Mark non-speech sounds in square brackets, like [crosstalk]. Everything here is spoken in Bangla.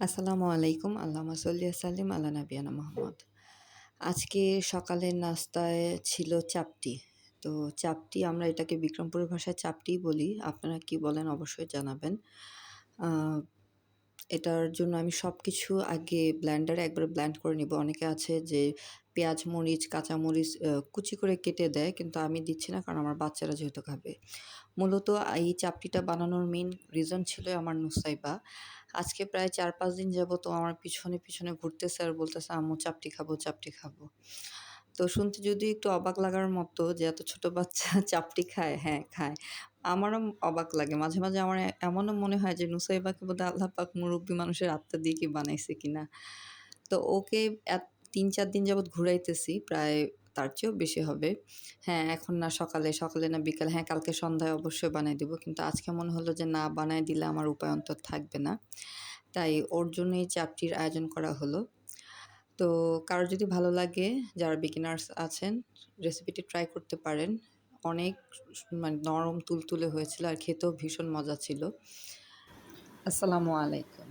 আসসালামু আলাইকুম আল্লাহ সাল্লি সাল্লিম আল্লাহ নাবিয়ানা মোহাম্মদ। আজকে সকালের নাস্তায় ছিল চাপটি। তো চাপটি আমরা এটাকে বিক্রমপুরের ভাষায় চাপটি বলি। আপনারা কি বলেন অবশ্যই জানাবেন। এটার জন্য আমি সব কিছু আগে ব্ল্যান্ডারে একবার ব্ল্যান্ড করে নিব। অনেকে আছে যে পেঁয়াজ, মরিচ কাঁচা মরিচ কুচি করে কেটে দেয়, কিন্তু আমি দিচ্ছি না কারণ আমার বাচ্চারা যেহেতু খাবে। মূলত এই চাপটিটা বানানোর মেইন রিজন ছিল আমার নুসাইবা। আজকে প্রায় চার পাঁচ দিন যাব তো আমার পিছনে পিছনে ঘুরতেছে আর বলতেছে, আম্মু, চাপটি খাব চাপটি খাব। তো শুনতে যদি একটু অবাক লাগার মতো যে এত ছোট বাচ্চা [laughs] চাপটি খায় হ্যাঁ খায়। আমারও অবাক লাগে। মাঝে মাঝে আমার এমনও মনে হয় যে নুসাইবাকে বোধহয় আল্লাহ পাক মুরব্বী মানুষের আত্মা দিয়ে কি বানাইছে কিনা। তো ওকে এত তিন চার দিন যাবৎ ঘুরাইতেছি, প্রায় তার চেয়েও বেশি হবে। হ্যাঁ এখন না সকালে সকালে না বিকালে হ্যাঁ কালকে সন্ধ্যায় অবশ্যই বানাই দেবো, কিন্তু আজকে মনে হলো যে না, বানাই দিলে আমার উপায় অন্তর থাকবে না। তাই ওর জন্যই চাপটির আয়োজন করা হলো। তো কারোর যদি ভালো লাগে, যারা বিগিনার্স আছেন রেসিপিটি ট্রাই করতে পারেন। অনেক মানে নরম, তুলতুলে হয়েছিল আর খেতেও ভীষণ মজা ছিল। আসসালামু আলাইকুম।